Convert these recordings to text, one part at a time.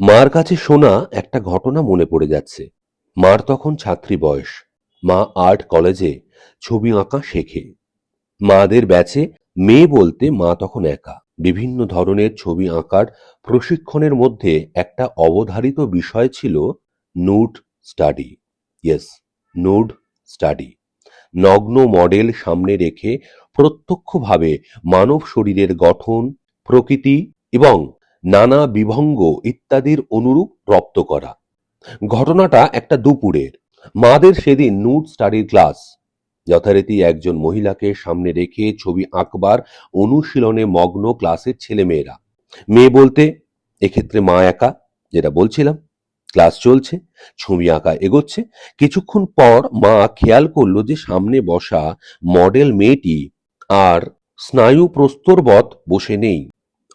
মার কাছে শোনা একটা ঘটনা মনে পড়ে যাচ্ছে। মার তখন ছাত্রী বয়স। মা আর্ট কলেজে ছবি আঁকা শেখে। মাদের ব্যাচে মেয়ে বলতে মা তখন একা। বিভিন্ন ধরনের ছবি আঁকার প্রশিক্ষণের মধ্যে একটা অবধারিত বিষয় ছিল nude study. Yes, nude study. নগ্ন মডেল সামনে রেখে প্রত্যক্ষভাবে মানব শরীরের গঠন, প্রকৃতি এবং নানা বিভঙ্গ ইত্যাদির অনুরূপ রপ্ত করা। ঘটনাটা একটা দুপুরের। মাদের সেদিন নুড স্টাডির ক্লাস। যথারীতি একজন মহিলাকে সামনে রেখে ছবি আঁকবার অনুশীলনে মগ্ন ক্লাসের ছেলেমেয়েরা। মেয়ে বলতে, এক্ষেত্রে মা একা, যেটা বলছিলাম। ক্লাস চলছে, ছবি আঁকা এগোচ্ছে। কিছুক্ষণ পর মা খেয়াল করল যে সামনে বসা মডেল মেয়েটি আর স্নায়ু প্রস্তরবৎ বসে নেই।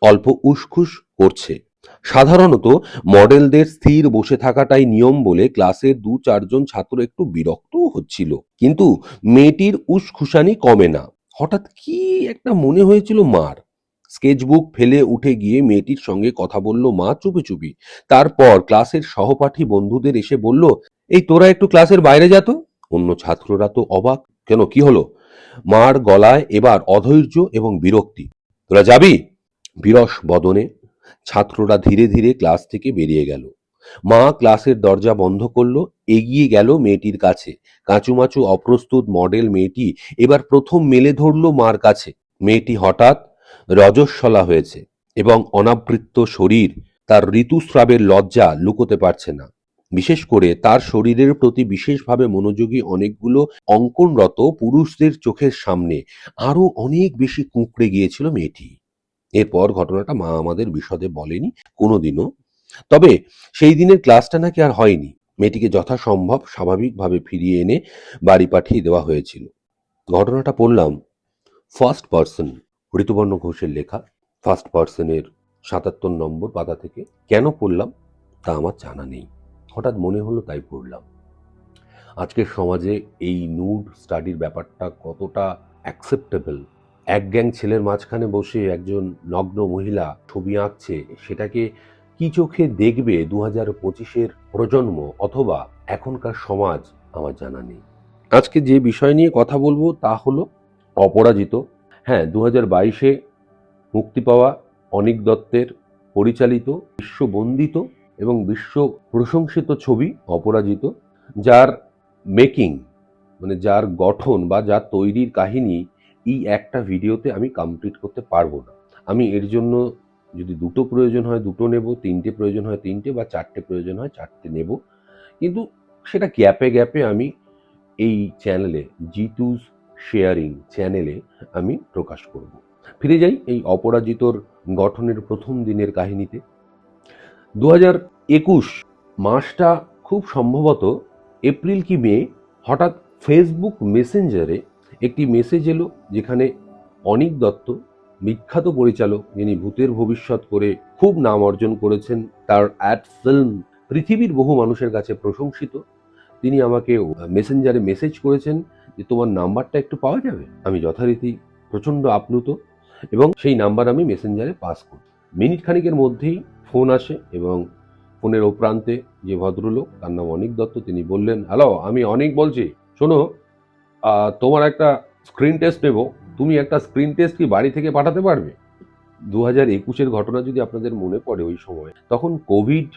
অল্প উসখুস করছে। সাধারণত মডেলদের স্থির বসে থাকাটাই নিয়ম বলে ক্লাসের দু চারজন ছাত্র একটু বিরক্তও হচ্ছিল। কিন্তু মেয়েটির উসখুসানি কমে না। হঠাৎ কি একটা মনে হয়েছিল মার। স্কেচবুক ফেলে উঠে গিয়ে মেয়েটির সঙ্গে কথা বলল মা চুপি চুপি। তারপর ক্লাসের সহপাঠী বন্ধুদের এসে বলল, এই তোরা একটু ক্লাসের বাইরে যা তো। অন্য ছাত্ররা তো অবাক। কেন? কি হলো? মার গলায় এবার অধৈর্য এবং বিরক্তি। তোরা যাবি? বিরস বদনে ছাত্ররা ধীরে ধীরে ক্লাস থেকে বেরিয়ে গেল। মা ক্লাসের দরজা বন্ধ করল, এগিয়ে গেল মেয়েটির কাছে। কাঁচুমাচু অপ্রস্তুত মডেল মেয়েটি এবার প্রথম মেলে ধরল মার কাছে। মেয়েটি হঠাৎ রজস্বলা হয়েছে এবং অনাবৃত্ত শরীর, তার ঋতুস্রাবের লজ্জা লুকোতে পারছে না। বিশেষ করে তার শরীরের প্রতি বিশেষভাবে মনোযোগী অনেকগুলো অঙ্কনরত পুরুষদের চোখের সামনে আরও অনেক বেশি কুঁকড়ে গিয়েছিল মেয়েটি। এরপর ঘটনাটা মা আমাদের বিশদে বলেনি, কোনোদিনও। তবে সেই দিনের ক্লাসটা নাকি আর হয়নি। মেয়েটিকে যথাসম্ভব স্বাভাবিকভাবে ফিরিয়ে এনে বাড়ি পাঠিয়ে দেওয়া হয়েছিল। ঘটনাটা পড়লাম ফার্স্ট পার্সন ঋতুবর্ণ ঘোষের লেখা। ফার্স্ট পার্সনের সাতাত্তর নম্বর পাতা থেকে কেন পড়লাম তা আমার জানা নেই। হঠাৎ মনে হলো তাই পড়লাম। আজকের সমাজে এই নুড স্টাডির ব্যাপারটা কতটা অ্যাকসেপ্টেবল এক গ্যাং ছেলের মাঝখানে বসে একজন নগ্ন মহিলা ছবি আঁকছে। সেটাকে কি চোখে দেখবে দু হাজার পঁচিশের প্রজন্ম অথবা এখনকার সমাজ আমার জানা নেই। আজকে যে বিষয় নিয়ে কথা বলব তা হলো অপরাজিত। হ্যাঁ দু হাজার বাইশে মুক্তি পাওয়া অনিক দত্তের পরিচালিত বিশ্ববন্দিত এবং বিশ্ব প্রশংসিত ছবি অপরাজিত, যার মেকিং মানে যার গঠন বা যার তৈরির কাহিনী এই একটা ভিডিওতে আমি কমপ্লিট করতে পারব না। আমি এর জন্য যদি দুটো প্রয়োজন হয়, দুটো নেব, তিনটে প্রয়োজন হয়, তিনটে বা চারটে প্রয়োজন হয়, চারটে নেব। কিন্তু সেটা গ্যাপে গ্যাপে আমি এই চ্যানেলে জিতুস শেয়ারিং চ্যানেলে আমি প্রকাশ করব। ফিরে যাই এই অপরাজিতর গঠনের প্রথম দিনের কাহিনীতে। দু হাজার একুশ মাসটা খুব সম্ভবত এপ্রিল কি মে হঠাৎ ফেসবুক মেসেঞ্জারে একটি মেসেজ এলো যেখানে অনিক দত্ত, বিখ্যাত পরিচালক যিনি ভূতের ভবিষ্যৎ করে খুব নাম অর্জন করেছেন, তার অ্যাড ফিল্ম পৃথিবীর বহু মানুষের কাছে প্রশংসিত। তিনি আমাকে মেসেঞ্জারে মেসেজ করেছেন যে, তোমার নাম্বারটা একটু পাওয়া যাবে? আমি যথারীতি প্রচণ্ড আপ্লুত এবং সেই নাম্বার আমি মেসেঞ্জারে পাস করি। মিনিট খানিকের মধ্যেই ফোন আসে এবং ফোনের ওপ্রান্তে যে ভদ্রলোক, তার নাম অনিক দত্ত, তিনি বললেন হ্যালো আমি অনিক বলছি। শোনো তোমার একটা স্ক্রিন টেস্ট নেব। তুমি একটা স্ক্রিন টেস্ট কি বাড়ি থেকে পাঠাতে পারবে? দু হাজার একুশের ঘটনা যদি আপনাদের মনে পড়ে ওই সময়, তখন কোভিড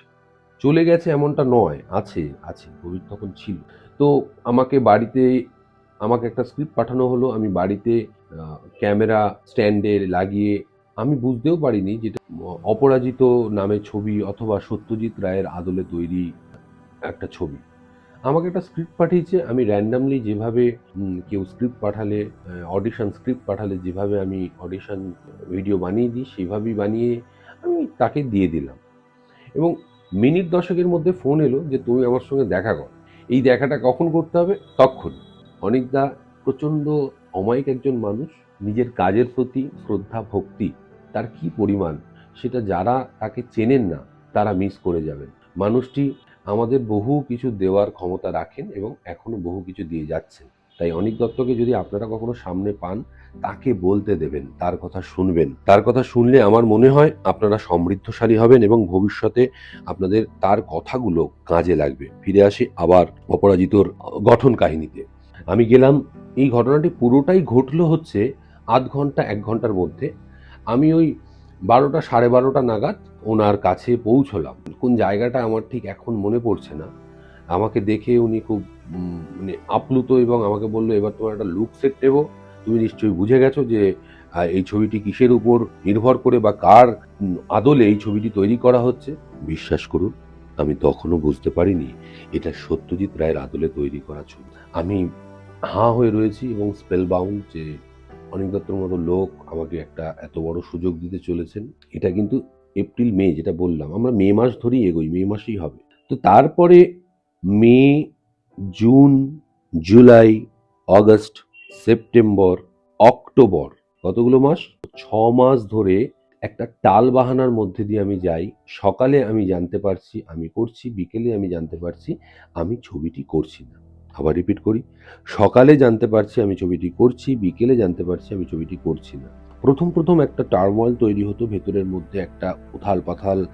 চলে গেছে এমনটা নয়, আছে আছে কোভিড তখন ছিল। তো আমাকে বাড়িতে, আমাকে একটা স্ক্রিপ্ট পাঠানো হলো, আমি বাড়িতে ক্যামেরা স্ট্যান্ডে লাগিয়ে, আমি বুঝতেও পারিনি যেটা অপরাজিত নামে ছবি অথবা সত্যজিৎ রায়ের আদলে তৈরি একটা ছবি। আমাকে একটা স্ক্রিপ্ট পাঠিয়েছে, আমি র্যান্ডামলি যেভাবে কেউ স্ক্রিপ্ট পাঠালে অডিশন স্ক্রিপ্ট পাঠালে, যেভাবে আমি অডিশন ভিডিও বানিয়ে দিই, সেভাবেই বানিয়ে আমি তাকে দিয়ে দিলাম। এবং মিনিট দশকের মধ্যে ফোন এলো যে, তুমি আমার সঙ্গে দেখা কর। এই দেখাটা কখন করতে হবে? তখন। অনেকদা প্রচণ্ড অমায়িক একজন মানুষ, নিজের কাজের প্রতি শ্রদ্ধা, ভক্তি, তার কি পরিমাণ? সেটা যারা তাকে চেনেন না, তারা মিস করে যাবেন। মানুষটি আমাদের বহু কিছু দেওয়ার ক্ষমতা রাখেন এবং এখনও বহু কিছু দিয়ে যাচ্ছেন। তাই অনিক দত্তকে যদি আপনারা কখনো সামনে পান, তাকে বলতে দেবেন, তার কথা শুনবেন। তার কথা শুনলে আমার মনে হয় আপনারা সমৃদ্ধশালী হবেন এবং ভবিষ্যতে আপনাদের তার কথাগুলো কাজে লাগবে। ফিরে আসি আবার অপরাজিতর গঠন কাহিনীতে। আমি গেলাম, এই ঘটনাটি পুরোটাই ঘটলো হচ্ছে আধ ঘণ্টা, এক ঘণ্টার মধ্যে। আমি ওই বারোটা, সাড়ে বারোটা নাগাদ ওনার কাছে পৌঁছলাম। কোন জায়গাটা আমার ঠিক এখন মনে পড়ছে না। আমাকে দেখে উনি খুব মানে আপ্লুত এবং আমাকে বলল, এবার তোমার একটা লুক সেট দেবো তুমি নিশ্চয়ই বুঝে গেছো যে এই ছবিটি কিসের উপর নির্ভর করে বা কার আদলে এই ছবিটি তৈরি করা হচ্ছে? বিশ্বাস করুন, আমি তখনও বুঝতে পারিনি এটা সত্যজিৎ রায়ের আদলে তৈরি করা ছবি। আমি হাঁ হয়ে রয়েছি এবং স্পেল বাউন্ড যে অনিক দত্তর মতো লোক আমাকে একটা এত বড় সুযোগ দিতে চলেছেন, এটা কিন্তু এপ্রিল, মে যেটা বললাম, আমরা মে মাস ধরেই এগোই, মে মাসেই হবে। তো তারপরে May, June, July, August, September, October, কতগুলো মাস? ছ মাস ধরে একটা টাল বাহানার মধ্যে দিয়ে আমি যাই। সকালে আমি জানতে পারছি, আমি করছি, বিকেলে আমি জানতে পারছি, আমি ছবিটি করছি না। আবার রিপিট করি, সকালে জানতে পারছি, আমি ছবিটি করছি, বিকেলে জানতে পারছি, আমি ছবিটি করছি না। প্রথম প্রথম একটা টার্মল তৈরি হতো, ভেতরের মধ্যে একটা উথাল পাথাল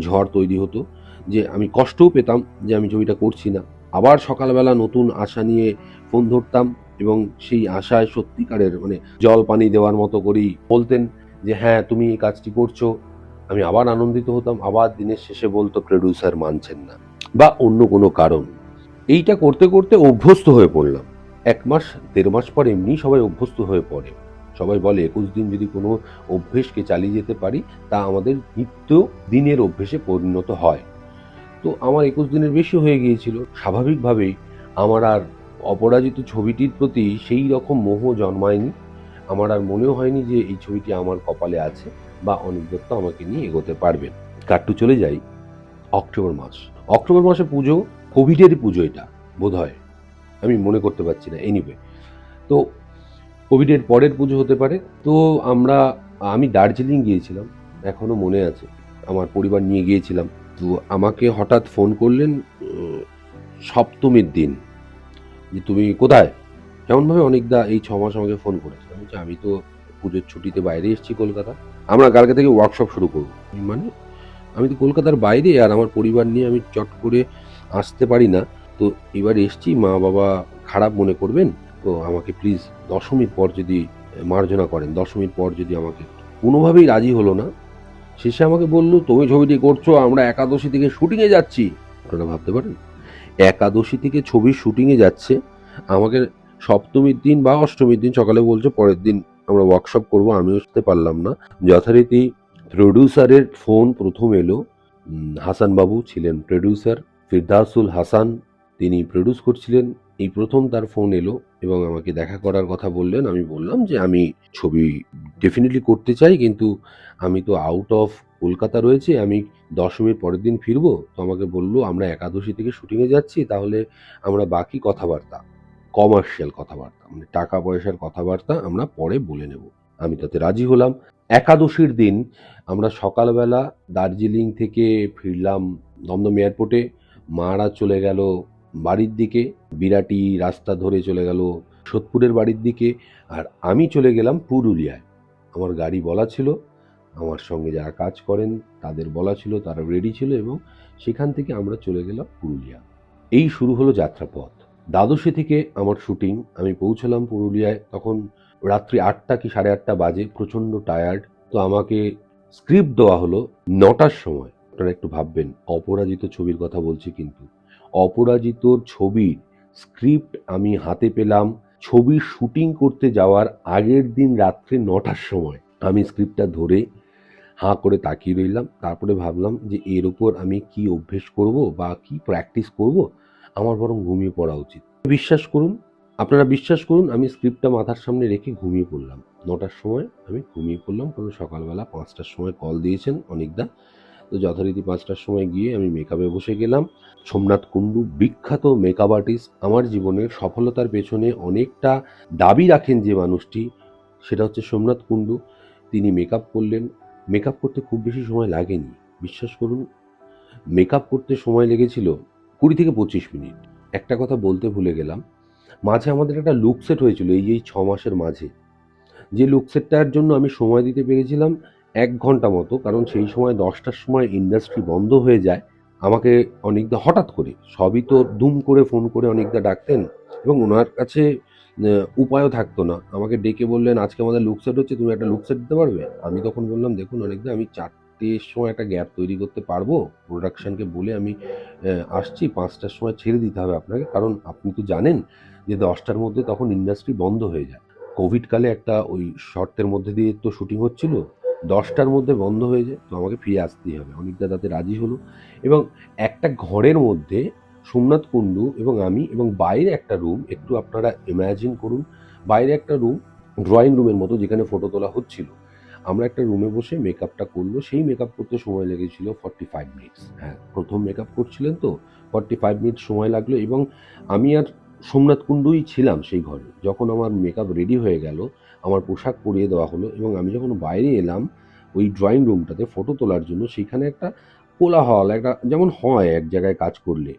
ঝড় তৈরি হতো যে আমি কষ্টও পেতাম যে আমি ছবিটা করছি না। আবার সকালবেলা নতুন আশা নিয়ে ফোন ধরতাম এবং সেই আশায় সত্যিকারের মানে জল পানি দেওয়ার মতো করেই বলতেন যে হ্যাঁ তুমি এই কাজটি করছ। আমি আবার আনন্দিত হতাম, আবার দিনের শেষে বলতো প্রডিউসার মানছেন না। বা অন্য কোনো কারণ। এইটা করতে করতে অভ্যস্ত হয়ে পড়লাম। এক মাস, দেড় মাস পর এমনি সবাই অভ্যস্ত হয়ে পড়ে। সবাই বলে, একুশ দিন যদি কোনো অভ্যেসকে চালিয়ে যেতে পারি, তা আমাদের নিত্য দিনের অভ্যেসে পরিণত হয়। তো আমার একুশ দিনের বেশি হয়ে গিয়েছিল। স্বাভাবিকভাবেই আমার আর অপরাজিত ছবিটির প্রতি সেই রকম মোহ জন্মায়নি। আমার আর মনেও হয়নি যে এই ছবিটি আমার কপালে আছে বা অনিক দত্ত আমাকে নিয়ে এগোতে পারবেন কাট্টু চলে যাই? অক্টোবর মাস। অক্টোবর মাসে পুজো কোভিডের পুজো এটা বোধ হয় আমি মনে করতে পারছি না। এনিওয়ে তো কোভিডের পরের পুজো হতে পারে। তো আমরা, আমি দার্জিলিং গিয়েছিলাম, এখনও মনে আছে, আমার পরিবার নিয়ে গিয়েছিলাম। তো আমাকে হঠাৎ ফোন করলেন সপ্তমীর দিন, যে তুমি কোথায়? কেমনভাবে অনেকদা এই ছ মাস আমাকে ফোন করেছে। যে আমি তো পুজোর ছুটিতে বাইরে এসেছি কলকাতা। আমরা কালকে থেকে ওয়ার্কশপ শুরু করব। মানে আমি তো কলকাতার বাইরে আর আমার পরিবার নিয়ে আমি চট করে আসতে পারি না। তো এবার এসছি মা বাবা খারাপ মনে করবেন? তো আমাকে প্লিজ দশমীর পর যদি মার্জনা করেন দশমীর পর যদি আমাকে কোনোভাবেই রাজি হলো না শেষে আমাকে বলল তুমি ছবিটি করছ আমরা একাদশী থেকে শুটিংয়ে যাচ্ছি। আপনারা ভাবতে পারেন। একাদশী থেকে ছবির শুটিংয়ে যাচ্ছে আমাকে সপ্তমীর দিন বা অষ্টমীর দিন সকালে বলছে পরের দিন আমরা ওয়ার্কশপ করব আমিও আসতে পারলাম না। যথারীতি প্রডিউসারের ফোন প্রথম এলো উম, হাসান বাবু ছিলেন প্রডিউসার ফিরদাসুল হাসান তিনি প্রডিউস করছিলেন। এই প্রথম তার ফোন এলো এবং আমাকে দেখা করার কথা বললেন। আমি বললাম যে, আমি ছবি ডেফিনেটলি করতে চাই, কিন্তু আমি তো আউট অফ কলকাতা রয়েছে, আমি দশমীর পরের দিন ফিরবো। তো আমাকে বলল, আমরা একাদশী থেকে শুটিংয়ে যাচ্ছি, তাহলে আমরা বাকি কথাবার্তা কমার্শিয়াল কথাবার্তা মানে টাকা পয়সার কথাবার্তা আমরা পরে বলে নেব। আমি তাতে রাজি হলাম। একাদশীর দিন আমরা সকালবেলা দার্জিলিং থেকে ফিরলাম দমদম এয়ারপোর্টে। মারা চলে গেল বাড়ির দিকে, বিরাটি রাস্তা ধরে চলে গেল সোদপুরের বাড়ির দিকে আর আমি চলে গেলাম পুরুলিয়ায়। আমার গাড়ি বলা ছিল, আমার সঙ্গে যারা কাজ করেন তাদের বলা ছিল, তারা রেডি ছিল এবং সেখান থেকে আমরা চলে গেলাম পুরুলিয়া। এই শুরু হলো যাত্রাপথ। দ্বাদশে থেকে আমার শুটিং আমি পৌঁছলাম পুরুলিয়ায়, তখন রাত্রি আটটা কি সাড়ে আটটা বাজে, প্রচণ্ড টায়ার্ড তো আমাকে স্ক্রিপ্ট দেওয়া হলো নটার সময়। আপনারা একটু ভাববেন, অপরাজিত ছবির কথা বলছি কিন্তু। অপরাজিতর ছবির স্ক্রিপ্ট আমি হাতে পেলাম। ছবির শুটিং করতে যাওয়ার আগের দিন রাত্রে নটার সময়। আমি স্ক্রিপ্টটা ধরে হাঁ করে তাকিয়ে রইলাম। তারপরে ভাবলাম যে এর ওপর আমি কি অভ্যেস করব বা কি প্র্যাকটিস করব, আমার বরং ঘুমিয়ে পড়া উচিত। বিশ্বাস করুন, আপনারা বিশ্বাস করুন, আমি স্ক্রিপ্টটা মাথার সামনে রেখে ঘুমিয়ে পড়লাম। নটার সময় আমি ঘুমিয়ে পড়লাম। কারণ সকালবেলা পাঁচটার সময় কল দিয়েছেন অনেকদা। তো যথারীতি পাঁচটার সময় গিয়ে আমি মেকআপে বসে গেলাম। সোমনাথ কুণ্ডু, বিখ্যাত মেকআপ আর্টিস্ট আমার জীবনের সফলতার পেছনে অনেকটা দাবি রাখেন যে মানুষটি, সেটা হচ্ছে সোমনাথ কুণ্ডু। তিনি মেকআপ করলেন। মেকআপ করতে খুব বেশি সময় লাগেনি। বিশ্বাস করুন মেকআপ করতে সময় লেগেছিল কুড়ি থেকে পঁচিশ মিনিট। একটা কথা বলতে ভুলে গেলাম, মাঝে আমাদের একটা লুক সেট হয়েছিল এই এই ছ মাসের মাঝে। যে লুক সেটটার জন্য আমি সময় দিতে পেরেছিলাম এক ঘণ্টা মতো, কারণ সেই সময় দশটার সময় ইন্ডাস্ট্রি বন্ধ হয়ে যায়। আমাকে অনেকদা হঠাৎ করে, সবই তো দুম করে, ফোন করে অনেকদা ডাকতেন এবং ওনার কাছে উপায়ও থাকতো না। আমাকে ডেকে বললেন, আজকে আমাদের লুক সেট হচ্ছে, তুমি একটা লুক সেট দিতে পারবে? আমি তখন বললাম, দেখুন অনেকদা, আমি চারটের সময় একটা গ্যাপ তৈরি করতে পারব। প্রোডাকশনকে বলে আমি আসছি, পাঁচটার সময় ছেড়ে দিতে হবে আপনাকে। কারণ আপনি তো জানেন যে দশটার মধ্যে তখন ইন্ডাস্ট্রি বন্ধ হয়ে যায়। কোভিডকালে একটা ওই শর্তের মধ্যে দিয়ে তো শুটিং হচ্ছিল দশটার মধ্যে বন্ধ হয়ে যায়, তো আমাকে ফিরে আসতেই হবে। অনেকটা তাতে রাজি হলো এবং একটা ঘরের মধ্যে সোমনাথ কুণ্ডু এবং আমি এবং বাইরে একটা রুম, একটু আপনারা ইমাজিন করুন, বাইরে একটা রুম ড্রয়িং রুমের মতো যেখানে ফটো তোলা হচ্ছিল। আমরা একটা রুমে বসে মেকআপটা করল, সেই মেকআপ করতে সময় লেগেছিল ফর্টি ফাইভ মিনিটস হ্যাঁ প্রথম মেকআপ করছিলেন তো ফর্টি ফাইভ মিনিট সময় লাগল এবং আমি আর সোমনাথ কুণ্ডুই ছিলাম সেই ঘরে। যখন আমার মেকআপ রেডি হয়ে গেল আমার পোশাক পরিয়ে দেওয়া হলো এবং আমি যখন বাইরে এলাম, ওই ড্রয়িং রুমটাতে ফটো তোলার জন্য সেখানে একটা কোলাহল একটা যেমন হয় এক জায়গায় কাজ করলে।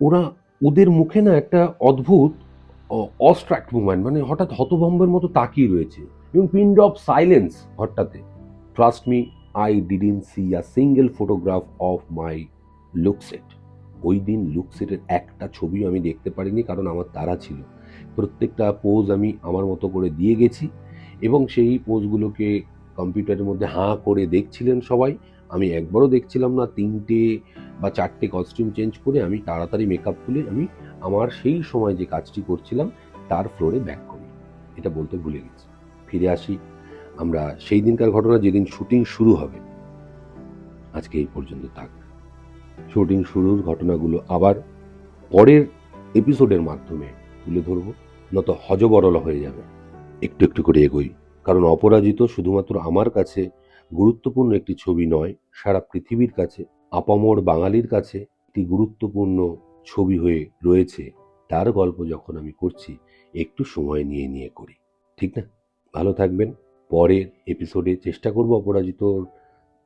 ওরা, ওদের মুখে না একটা অদ্ভুত অস্ট্রাক্ট মুভমেন্ট মানে হঠাৎ হতভম্বের মতো তাকিয়ে রয়েছে। এবং পিন্ড অফ সাইলেন্স ঘরটাতে। Trust me I didn't see a single photograph of my look set ওই দিন লুকসেটের একটা ছবিও আমি দেখতে পারিনি, কারণ আমার তারা ছিল। প্রত্যেকটা পোজ আমি আমার মতো করে দিয়ে গেছি এবং সেই পোজগুলোকে কম্পিউটারের মধ্যে হাঁ করে দেখছিলেন সবাই। আমি একবারও দেখছিলাম না, তিনটে বা চারটে কস্টিউম চেঞ্জ করে আমি তাড়াতাড়ি মেকআপ তুলে আমি আমার সেই সময় যে কাজটি করছিলাম, তার ফ্লোরে ব্যাক করি। এটা বলতে ভুলে গেছি। ফিরে আসি। আমরা সেই দিনকার ঘটনা, যেদিন শুটিং শুরু হবে। আজকে এই পর্যন্ত থাক। শুটিং শুরুর ঘটনাগুলো আবার পরের এপিসোডের মাধ্যমে তুলে ধরবো। নত হজবরল হয়ে যাবে। একটু একটু করে এগোই। কারণ অপরাজিত শুধুমাত্র আমার কাছে গুরুত্বপূর্ণ একটি ছবি নয়, সারা পৃথিবীর কাছে, আপামর বাঙালির কাছে একটি গুরুত্বপূর্ণ ছবি হয়ে রয়েছে। তার গল্প যখন আমি করছি, একটু সময় নিয়ে নিয়ে করি। ঠিক না? ভালো থাকবেন। পরের এপিসোডে চেষ্টা করব অপরাজিতর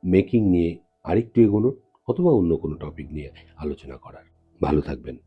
মেকিং নিয়ে আরেকটু এগোনো অথবা অন্য কোনো টপিক নিয়ে আলোচনা করার। ভালো থাকবেন।